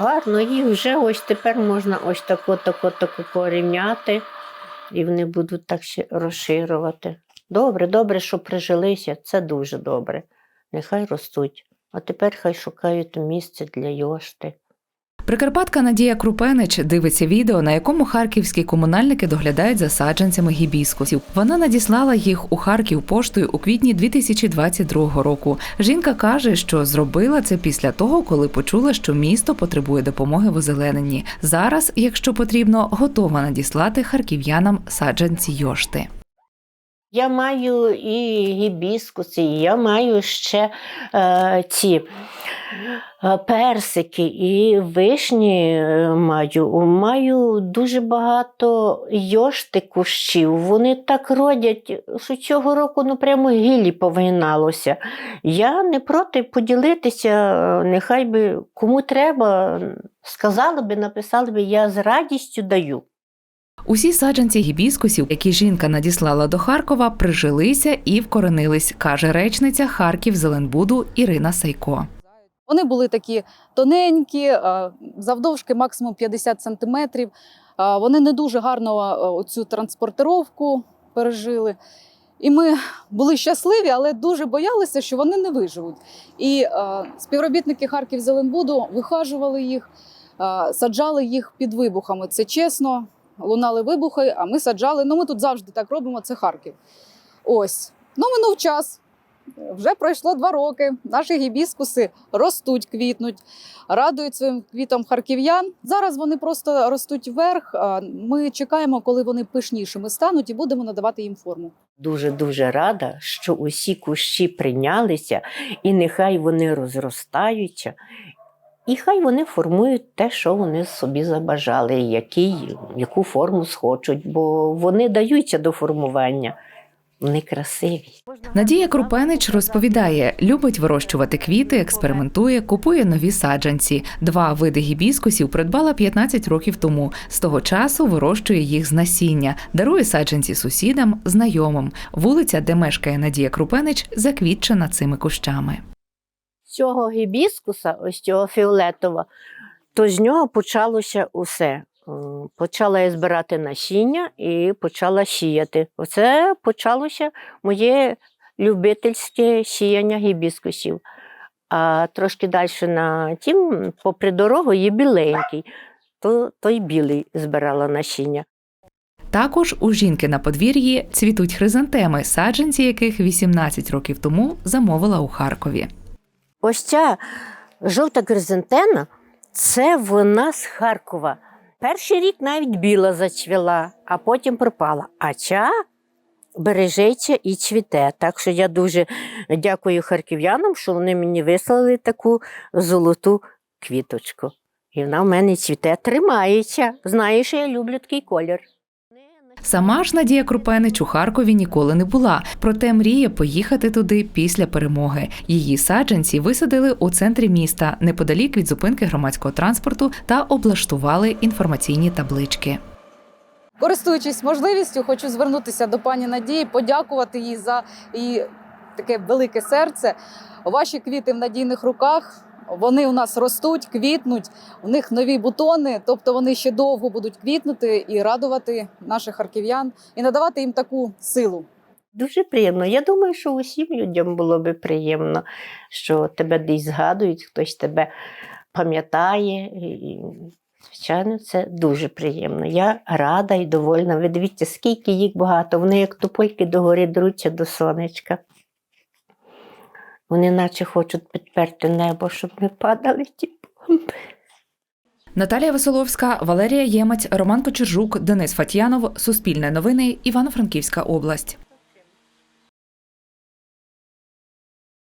гарно, їх вже ось тепер можна ось тако, тако, тако порівняти, і вони будуть так ще розширювати. Добре, добре, що прижилися, це дуже добре. Нехай ростуть. А тепер хай шукають місце для йошти. Прикарпатка Надія Крупенич дивиться відео, на якому харківські комунальники доглядають за саджанцями гібіскусів. Вона надіслала їх у Харків поштою у квітні 2022 року. Жінка каже, що зробила це після того, коли почула, що місто потребує допомоги в озелененні. Зараз, якщо потрібно, готова надіслати харків'янам саджанці йошти. Я маю і гібіскуси, і я маю ще е, ці е, персики, і вишні е, маю. Маю дуже багато йошти кущів. Вони так родять, що цього року ну, прямо гілі повигиналося. Я не проти поділитися, нехай би кому треба, сказали би, написали би, я з радістю даю. Усі саджанці гібіскусів, які жінка надіслала до Харкова, прижилися і вкоренились, каже речниця Харків Зеленбуду Ірина Сайко. Вони були такі тоненькі, завдовжки максимум 50 сантиметрів. Вони не дуже гарно оцю транспортировку пережили. І ми були щасливі, але дуже боялися, що вони не виживуть. І співробітники Харків Зеленбуду вихажували їх, саджали їх під вибухами. Це чесно, лунали вибухи, а ми саджали. Ну, ми тут завжди так робимо, це Харків. Ось. Ну, минув час. Вже пройшло два роки. Наші гібіскуси ростуть, квітнуть, радують своїм квітом харків'ян. Зараз вони просто ростуть вверх. Ми чекаємо, коли вони пишнішими стануть, і будемо надавати їм форму. Дуже-дуже рада, що усі кущі прийнялися, і нехай вони розростаються, і хай вони формують те, що вони собі забажали, який, яку форму схочуть, бо вони даються до формування. Вони красиві. Надія Крупенич розповідає, любить вирощувати квіти, експериментує, купує нові саджанці. Два види гібіскусів придбала 15 років тому. З того часу вирощує їх з насіння, дарує саджанці сусідам, знайомим. Вулиця, де мешкає Надія Крупенич, заквітчена цими кущами. Цього гібіскуса, ось цього фіолетового, то з нього почалося усе. Почала я збирати насіння і почала сіяти. Оце почалося моє любительське сіяння гібіскусів. А трошки далі на тім, попри дорогу, є біленький, то той білий збирала насіння. Також у жінки на подвір'ї цвітуть хризантеми, саджанці яких 18 років тому замовила у Харкові. Ось ця жовта кризантена це вона з Харкова. Перший рік навіть біла зацвіла, а потім пропала. А ця бережеться і цвіте. Так що я дуже дякую харків'янам, що вони мені вислали таку золоту квіточку. І вона в мене цвіте, тримається. Знаєш, я люблю такий колір. Сама ж Надія Крупенич у Харкові ніколи не була, проте мріє поїхати туди після перемоги. Її саджанці висадили у центрі міста неподалік від зупинки громадського транспорту та облаштували інформаційні таблички. Користуючись можливістю, хочу звернутися до пані Надії, подякувати їй за її таке велике серце. Ваші квіти в надійних руках. Вони у нас ростуть, квітнуть, у них нові бутони, тобто вони ще довго будуть квітнути і радувати наших харків'ян і надавати їм таку силу. Дуже приємно. Я думаю, що усім людям було би приємно, що тебе десь згадують, хтось тебе пам'ятає. І, звичайно, це дуже приємно. Я рада і довольна. Ви дивіться, скільки їх багато. Вони як тупольки догори друться до сонечка. Вони наче хочуть підперти небо, щоб не падали ті бомби. Наталія Веселовська, Валерія Ємець, Роман Кочержук, Денис Фатьянов, Суспільне новини, Івано-Франківська область.